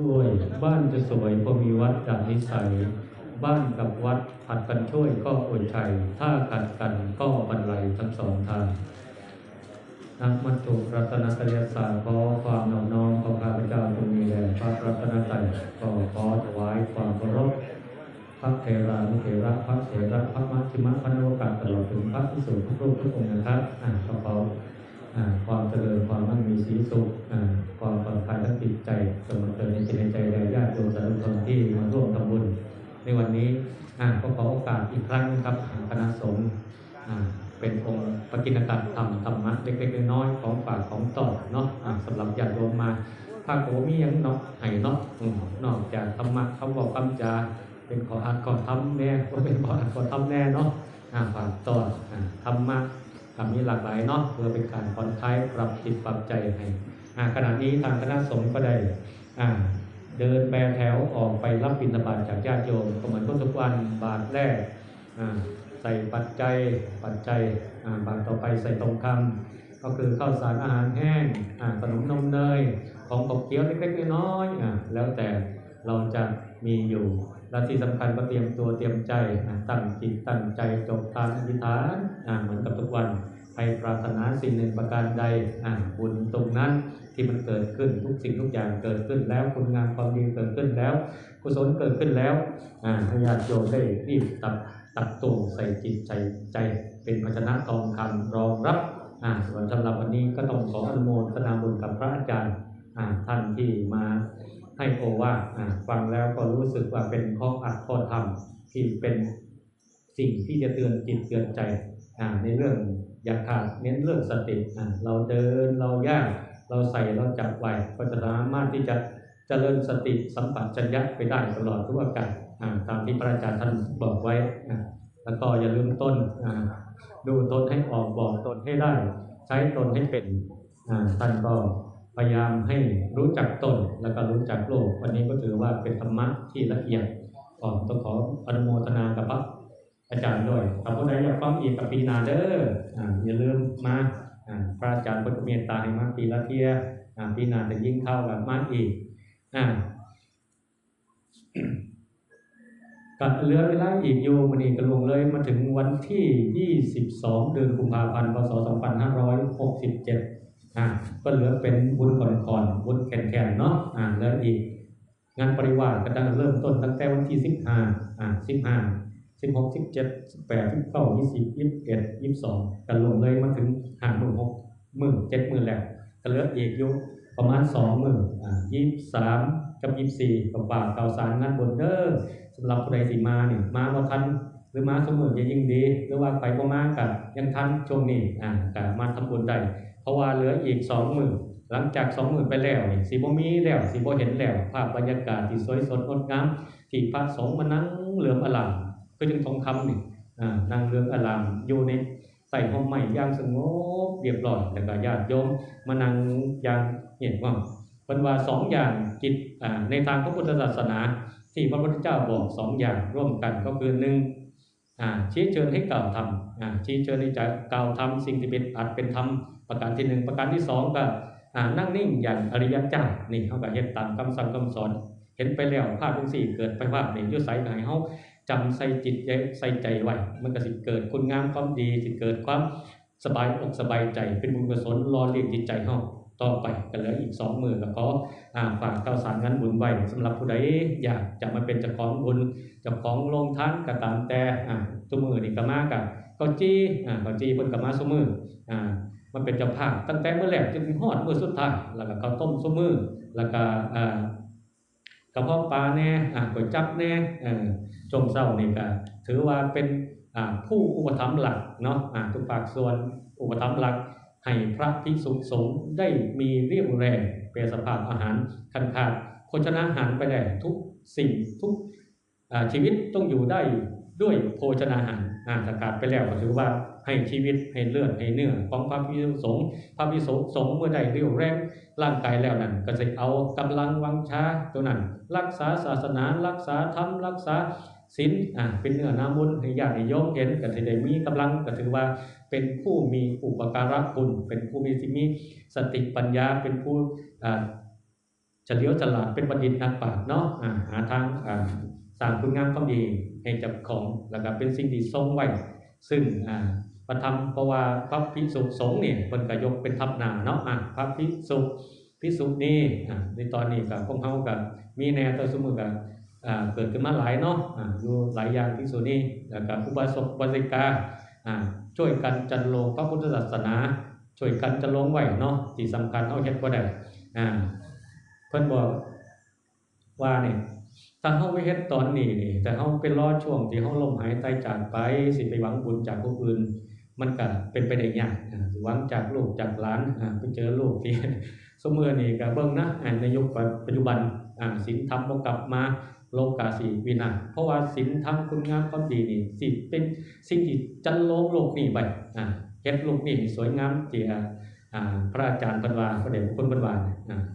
ด้วยบ้านจะสวยพอมีวัดจากนิสัย บ้านกับวัดผัดกันช่วยก็อดชัย ถ้าขัดกันก็บรรลัยทั้งสองทางนักมัตถุรัตนตรียศาสตร์ขอความนอบน้อมของข้าพเจ้าจงมีแด่พระรัตนตรัยก็ขอถวายความเคารพพระเทรานุเถระพระเถระพระมัชฌิมพระนวกาตลอดถึงพระพิสุทุกรูปทุกองค์นะครับอ่าขอขออ่าความเจริญความมั่งมีสีสุขอ่าความปลอดภัยทั้งจิตใจจงม ชนที่มาร่วมทำบุญในวันนี้ก็ขอโอกาสอีกครั้งนะครับทางคณะสงฆ์เป็นองค์ปกิณกรรมธรรมธรรมะเล็กๆน้อยๆของฝากของต่อเนาะสำหรับญาติโยมมาภาคโอมียังเนาะให้เนาะนอกจากธรรมะคำบอกคำจาเป็นขออัดขอทำแน่ก็เป็นขออัดขอทำแน่เนาะอ่าฝากต่อธรรมะคำนี้หลากหลายเนาะเพื่อเป็นการผ่อนคลายปรับจิตปรับใจให้ขณะนี้ทางคณะสงฆ์ก็ได้อ่า เดินแบแถวออกไปรับบิณฑบาตจากญาติโยมก็เหมือนทุกวันบาทแรกใส่ปัจจัยปัจจัยอ่าบาทต่อไปใส่ตรงคำก็คือข้าวสารอาหารแห้งขนมนมเนยของขบเคี้ยวเล็กๆน้อยๆแล้วแต่เราจะมีอยู่และที่สำคัญก็เตรียมตัวเตรียมใจตั้งจิตตั้งใจจบทานอธิษฐานเหมือนกับทุกวัน ใครปรารถนาสิ่งหนึ่งประการใดอ่าบุญตรงนั้นที่มันเกิดขึ้นทุกสิ่งทุกอย่างเกิดขึ้นแล้วคุณงามความดีเกิดขึ้นแล้วกุศลเกิดขึ้นแล้วอ่าให้ญาโยมได้รีบตักตักตวงใส่จิตใส่ใจ เป็นภาชนะทองคำรองรับอ่าส่วนสำหรับวันนี้ก็ต้องขออนุโมทนาบุญกับพระอาจารย์อ่าท่านที่มาให้โอวาทอ่าฟังแล้วก็รู้สึกว่าเป็นข้ออัดข้อธรรมที่เป็นสิ่งที่จะเตือนจิตเตือนใจ ในเรื่องอย่าขาดเน้นเรื่องสติอ่าเราเดินเราย่างเราใส่เราจับไว้ก็จะสามารถที่จะเจริญสติสัมปชัญญะไปได้ตลอดทุกโอกาสอ่าตามที่พระอาจารย์ท่านบอกไว้อ่าแล้วก็อย่าลืมต้นอ่าดูตนให้ออกบอกตนให้ได้ ใช้ตนให้เป็นอ่าท่านก็พยายามให้รู้จักตนแล้วก็รู้จักโลก วันนี้ก็ถือว่าเป็นธรรมะที่ละเอียดก่อนต้องขออนุโมทนากับพระ อาจารย์ด้วยถ้าผู้ใดอยากฟังอีกกับปีนาเด้อออย่าลืมมาพระอาจารย์พุทธเมตตาให้มาปีละเทียปีนาจะยิ่งเข้ากับมาอีกอกับเหลือเวลาอีกอยู่วันนี้ก็ลงเลยมาถึงวันที่ 22 เดือนกุมภาพันธ์พศ2567อ่าก็เหลือเป็นบุญก่อนๆบุญแข่นๆเนาะอ่าแล้วอีก งานปริวาสก็ตั้งเริ่มต้นตั้งแต่วันที่ 15อ่า15 สิบหกสิบเจ็ดสิบแปดสิบเก้ายี่สิบยี่สิบเอ็ดยี่สิบสองกันลงเลยมาถึงห่างหมื่นหกหมื่นเจ็ดหมื่นแล้วก็เหลืออีกยู่ประมาณสองหมื่นยี่สิบสามกับยี่สิบสี่กับฝากข่าสารงานบนเด้อสำหรับผู้ใดสิมาเนี่ยมาบ่ทันหรือมาสมมือจะยิ่งดี หรือว่าไปบ่มากับยังทันช่วงนี้อ่าแต่มาทำบุญได้เพราะว่าเหลืออีกสองหมื่นหลังจากสองหมื่นไปแล้วนี่สีบ่มีแล้วสีบ่เห็นแล้วภาพบรรยากาศที่สวยสดงดงามที่พระสงฆ์มานั่งเหลือมอลา มคือจึงทองคำนี่อ่านางเรืองอารามอยู่ในใส่ห้องใหม่ย่างสงบเรียบร้อยแล้วก็ญาติโยมมานั่งย่างเห็นว่าเป็นว่าสองอย่างจิตในทางพระพุทธศาสนาที่พระพุทธเจ้าบอกสองอย่างร่วมกันก็คือหนึ่งชี้เชิญให้กล่าวธรรมชี้เชิญให้จะกล่าวธรรมสิ่งที่เป็นอัดเป็นธรรมประการที่หนึ่งประการที่สองก็อ่านั่งนิ่งอย่างอริยเจ้านี่เขาก็เฮ็ดตามคำสั่งคำสอน เห็นไปแล้วภาพเป็นสี่เกิดไปภาพนี่อยุใส่ไหนเฮา จำใส่จิตใส่ใจไว้มันก็สิเกิดคุณงามความดีสิเกิดความสบายอกสบายใจเป็นบุญกุศลรอเลี้ยงจิตใจเฮาต่อไปกันเหลืออีกสองมือก็ขออ่าฝากข่าวสารงานบุญไว้สำหรับผู้ใดอยากจะมาเป็นเจ้าของบุญเจ้าของโรงทานก็ตามแต่อ่าทุกมือนี่ก็มากับก็จี้อ่าก็จี้เพิ่นก็มาซุมืออ่ามันเป็นเจ้าภาพตั้งแต่เมื้อแรกจนฮอดมื้อสุดท้ายแล้วก็ข้าวต้มซุมือแล้วก็อ่า กระเพาะปลาแน่ก๋วยจั๊บแน่เออช่วงเศร้านี่ก็ถือว่าเป็นผู้อุปถัมภ์หลักเนาะทุกภาคส่วนอุปถัมภ์หลักให้พระภิกษุสงฆ์ได้มีเรียบแรงเป็นสภาพอาหารคันขาดโภชนาหารไปได้ทุกสิ่งทุกชีวิตต้องอยู่ได้ ด้วยโภชนาหารอาถ้าขาดไปแล้วก็ถือว่าให้ชีวิตให้เลือดให้เนื้อของพระภิษุสงฆ์พระภิษุสงฆ์เมื่อใดเรี่ยวแรงร่างกายแล้วนั่นก็จะเอากำลังวังชาตัวนั้น รักษาศาสนารักษาธรรมรักษาศีลอ่าเป็นเนื้อนาบุญให้ญาติโยมเห็นก็สิได้มีกำลังก็ถือว่าเป็นผู้มีอุปการะคุณ เป็นผู้มีที่มีสติปัญญาเป็นผู้อ่าเฉลียวฉลาดเป็นบัณฑิตนักปราชญ์เนาะอ่าหาทางอ่า สร้างคุณงามความดีให้เจับของแล้วก็เป็นสิ่งที่ทรงไว้ ซึ่งอ่าประธรรมเพราะว่าพระภิกษุสงฆ์เนี่ยเพิ่นก็ยกเป็นทับหนาเนาะอ่าพระภิกษุภิกษุนี่อ่าในตอนนี้ก็พวกเฮาก็มีแนวต่อสมมุติก็อ่าเกิดขึ้นมาหลายเนาะอ่าอยู่หลายอย่างภิกษุนี่แล้วก็อุบาสกอุบาสิกาอ่าช่วยกันจันโลงพระพุทธศาสนา ช่วยกันจันโลงไว้เนาะที่สำคัญเฮาเฮ็ดบ่ได้อ่าเพิ่นบอกว่าเนี่ย ถ้าเฮาไปเฮ็ดตอนนี้นี่ แต่เฮาไปรอดช่วงที่เฮาลมหายใจจากไปสิไปหวังบุญจากผู้อื่น มันก็เป็นไปได้ยากอ่าสิหวังจากลูกจากหลานไปเจอลูกที่สมือนี่ก็เบิ่งนะในยุคปัจจุบันอ่าศีลธรรมกลับมาโลกาสีวินาศเพราะว่าศีลธรรมคุณงามความดีนี่สิเป็นสิ่งที่จันโลกโลกนี้ไปเฮ็ดโลกนี้สวยงามที่อ่าอ่า พระอาจารย์เพิ่นว่าพระเดชพระคุณเพิ่นว่า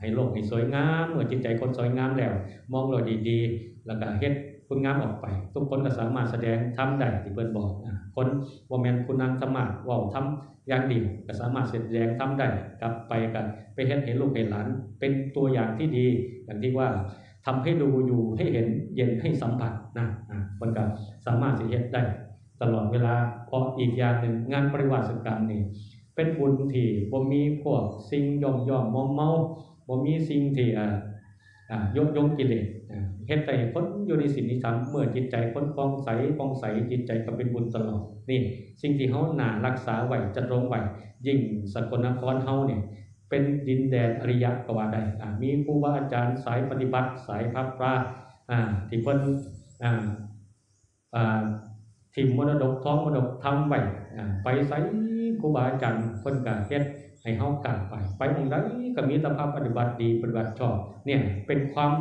ให้โลกให้สวยงามเมื่อจิตใจคนสวยงามแล้ว มองเราดีๆ แล้วก็เฮ็ดคุณงามออกไป ทุกคนก็สามารถแสดงทำได้ที่เพิ่นบอกอคนบ่แมนคุณนางสมารถเว้าทำอย่างดีก็สามารถแสดงทำได้กลับไปก็ไปเฮ็ดให้ลูกให้หลานเป็นตัวอย่างที่ดีอย่างที่ว่าทำให้ดูอยู่ให้เห็นเย็นให้สัมผัสนะอ่ามันก็สามารถสิเฮ็ดได้ตลอดเวลาเพราะอีกอย่างหนึ่งงานปริวาสกรรมนี่ เป็นบุญที่บ่มีพวกสิ่งย่อมย่อมมอมเมาบ่มีสิ่งที่อ่าอ่ายกยงกิเลสเฮ็ดให้นอยู่ในศีลในธรรมเมื่อจิตใจคนฟองใสฟองใสจิตใจก็เป็นบุญตลอดนี่สิ่งที่เฮาหนารักษาไหวจัดรงไหวยิ่งสกลนครเฮาเนี่ยเป็นดินแดนอริยะกว่าได้อ่ามีครูบาอาจารย์สายปฏิบัติสายพักปราอ่าที่เพิ่นอ่าอ่าทิมมรดกท้องมรดกทำไหวไปไส ครูบาอาจารย์เพิ่นก็เฮ็ดให้เฮากาบไป ไปหมองใดก็มีสภาพปฏิบัติดีปฏิบัติชอบเนี่ยเป็นความ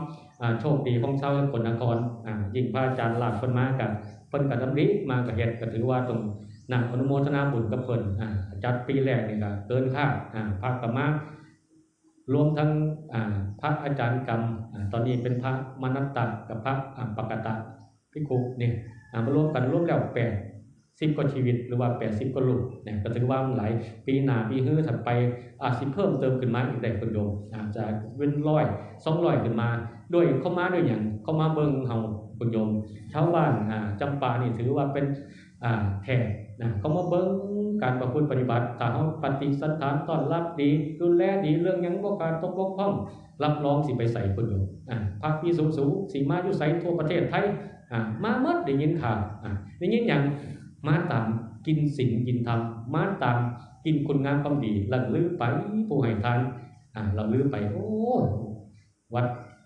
โชคดีของชาวสกลนครอ่ายิ่งพระอาจารย์หลากเพิ่นมากับเพิ่นก็ดำริมาก็เฮ็ดก็ถือว่าต้องน่าอนุโมทนาบุญกับเพิ่นอ่าจัดปีแรกนี่ก็เกินคาดอ่าพระก็มารวมทั้งอ่าพระอาจารย์กรรม ตอนนี้เป็นพระมนัตตกับพระอ่าปกตะภิกขุนี่อ่ามารวมกันรวมแล้วแปด สิบกว่าชีวิตหรือว่าแปดสิบกว่าลูกเนี่ยก็ถือว่าหลายปีหนาปีฮื้อถัดไปอาจสิเพิ่มเติมขึ้นมาอีกได้คนโยมอาจจะเว้นร้อยสองร้อยขึ้นมาด้วยเข้ามาด้วยอย่างเข้ามาเบิ่งเฮาคนโยมชาวบ้านอ่าจำปานี่ถือว่าเป็นอ่าแท้นะเขามาเบิ่งการประพฤติปฏิบัติถ้าเฮาปฏิสันฐานต้อนรับดีดูแลดีเรื่องยังบ่การตกบกพร่องรับรองสิไปใส่คนโยมอ่าพระพิสุสูสิมาอยู่ไสทั่วประเทศไทยอ่ามาหมดได้ยินข่าวอ่าได้ยินหยัง มาตามกินสิ่งกินธรรมมาตามกินคุณงามความดีหลังลือไปผู้ให้ทานอ่าเราลือไปโอ้วัด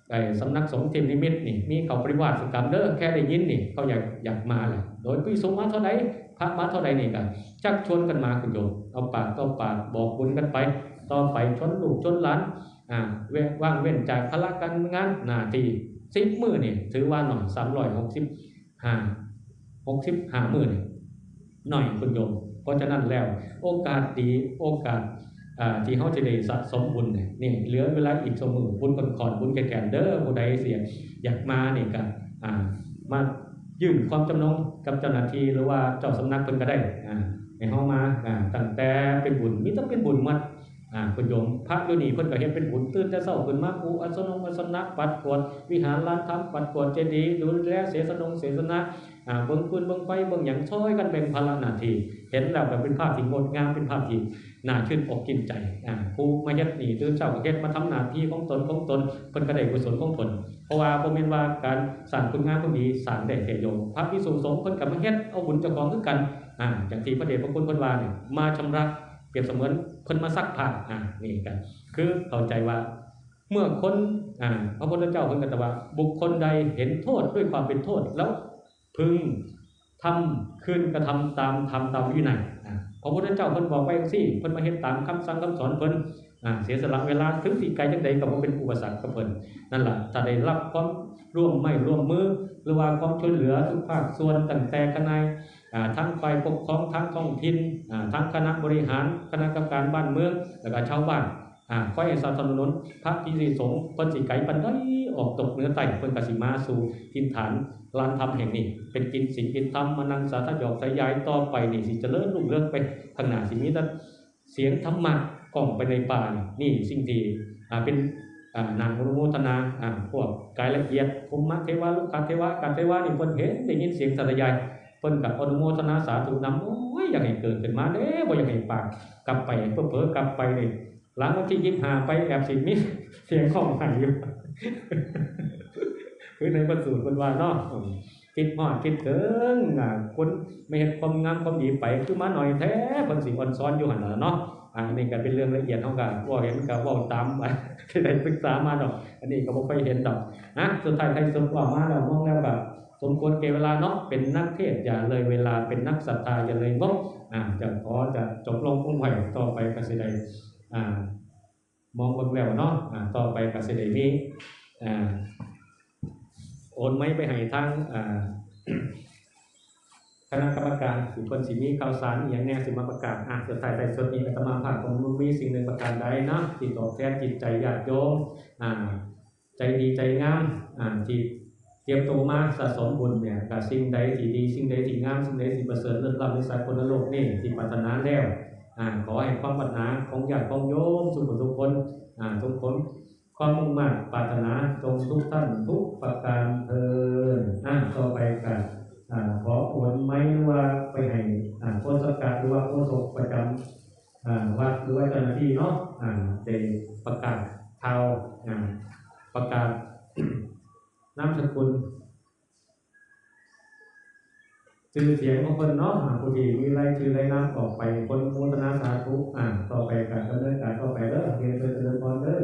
ไอ้สำนักสงฆ์เทมนิมิตนี่มีเขาปริวาสกรรมเด้อแค่ได้ยินนี่เขาอยากอยากมาแหละโดยพิสุมาเท่าใดพระมาเท่าใดนี่กันชักชวนกันมาคุณโยมเอาปากต่อปากบอกบุญกันไปต่อไปชนลูกชนหลานอ่าเว้ว่างเว้นจากภาระการงานหน้าที่สิบมือนี่ถือว่าหน่อยสามร้อยหกสิบห้าหกสิบห้ามือนี่ หน่อยคุณโยม เพราะฉะนั้นแล้ว โอกาสดีโอกาสที่เขาจะได้สะสมบุญเนี่ยนี่เหลือเวลาอีกสมือบุญก่อนก่อนบุญแก่ๆเด้อผู้ใดเสียอยากมาเนี่ยก็อ่ามายื่นความจำนงกับเจ้าหน้าที่หรือว่าเจ้าสำนักเพิ่นก็ได้อ่าให้เฮามาตั้งแต่เป็นบุญมีแต่เป็นบุญหมดอ่าคุณโยมพระอยู่นี่เพิ่นก็เฮ็ดเป็นบุญตื่นแต่เช้าขึ้นมาอุอาสนงอาสนะปัดกวดวิหารลานธรรมปัดกวดเจดีย์ดูแลเสสนงเสสนะ เบิ่งปืนเบิ่งไฟเบิ่งหยังช่วยกันแบ่งภาระนาที เห็นแล้วก็เป็นภาพที่งดงามเป็นภาพที่น่าชื่นอกกินใจอ่าผู้มาเฮ็ดนี่ตื่นเช้าก็เฮ็ดมาทำหน้าที่ของตนของตนเพิ่นก็ได้กุศลของเพิ่นเพราะว่าบ่แม่นว่าการสร้างคุณงามความดีสร้างได้แค่โยมพระภิกษุสงฆ์เพิ่นก็มาเฮ็ดเอาบุญเจ้าของคือกันอ่าอย่างที่พระเดชพระคุณเพิ่นว่าเนี่ยมาชำระเปรียบเสมือนเพิ่นมาซักผ้าอ่านี่กันคือเข้าใจว่าเมื่อคนอ่าพระพุทธเจ้าเพิ่นก็ตรัสว่าบุคคลใดเห็นโทษด้วยความเป็นโทษแล้ว พึงทำคืนกระทำตามทำตามวินัยพระพุทธเจ้าเพิ่นบอกไว้จังซี่เพิ่นมาเฮ็ดตามคำสั่งคำสอนเพิ่นเสียสละเวลาถึงสิไกลจังใดก็บ่เป็นอุปสรรคกับเพิ่นนั่นแหละถ้าได้รับความร่วมไม้ร่วมมือหรือว่าความช่วยเหลือทุกภาคส่วนตั้งแต่คณะอ่าทั้งฝ่ายปกครองทั้งท้องถิ่นทั้งคณะบริหารคณะกรรมการบ้านเมืองแล้วก็ชาวบ้านอ่าคอยสนับสนุนพระพิสุสงฆ์เพิ่นสิไกลปานใด ออกตกเนื้อใต้เพิ่นกสิมาสู่ถิ่นฐานลานธรรมแห่งนี้ เป็นกินสิ่งกินธรรมมานังสาธยอกสายายต่อไปนี่สิจะเจริญรุ่งเรื่องไปข้างหนาสิมีแต่เสียงธรรมะกล่องไปในป่านี่นี่สิ่งที่เป็นนางอนุโมทนาพวกกายละเอียดภูมิเทวาลูกคาเทวาการเทวานี่เพิ่นเห็นได้ยินเสียงสัตยายเพิ่นกับอนุโมทนาสาธุนำโอ้ยอยากให้เกิดขึ้นมาเด้บ่อยากให้ปากกลับไปเพื่อเผลอกลับไปนี่ หลังวันที่ยิบหาไปแอบสิมีเสียงของใหายอยู่คือในประสูตรเพิ่นว่าเนาะอืมคิดฮอดคิดถึงอ่าคนไม่เห็นความงามความดีไปคือมาหน่อยแท้เพิ่นสิอ่อนซ้อนอยู่หันเนาะอ่านี่ก็เป็นเรื่องละเอียดเฮาก็บ่าเห็นก็เว้าตามไปที่ได้ศึกษามาดอก อันนี้ก็บ่ค่อยเห็นดอกนะสุดท้ายใครสมว่ามาแล้วมองแล้วก็สมควรเก็บเวลาเนาะเป็นนักเทศอย่าเลยเวลาเป็นนักศรัทธาอย่าเลยงบอ่าจะขอจะจบลงคงไว้ต่อไปก็สิได้ อ่ามองเบิ่งแล้วเนาะอ่าต่อไปก็สิได้มีอ่าโอนไม้ไปให้ทางอ่าคณะกรรมการสิคนสิมีข่าวสารอย่างแน่สิมาประกาศอะสุดท้ายใส่สุดนี้อาตมาภาพของมุมีสิ่งหนึ่งประการใดเนาะที่ตอแทนจิตใจญาติโยมอ่าใจดีใจงามอ่าที่เตรียมตัวมาสะสมบุญเนี่ยกับสิ่งใดที่ดีสิ่งใดที่งามสิ่งใดที่ประเสริฐเลิศล้ำในสากลโลกนี่ที่ปรารถนาแล้ว ขอให้ความปรารถนาของญาติของโยมทุกคนทุกคนทุกคนความมุ่งมั่นปรารถนาจงทุกท่านทุกประการเทินอ่าต่อไปกันอ่าขอโอนไม้หรือว่าไปให้อ่าโฆษกาหรือว่าโฆษกประจำอ่าวัดหรือว่าเจ้าหน้าที่เนาะอ่าประกาศข่าวอ่าประกาศนามสกุล ชื่อเสียงของคนเนาะผู้ที่มีรายชื่อรน้ำต่อไปคนมูลนาสาธุอ่าต่อไปการก็เนินการต่อไปเล้อเรียนเชิญเจริญพรเด้อ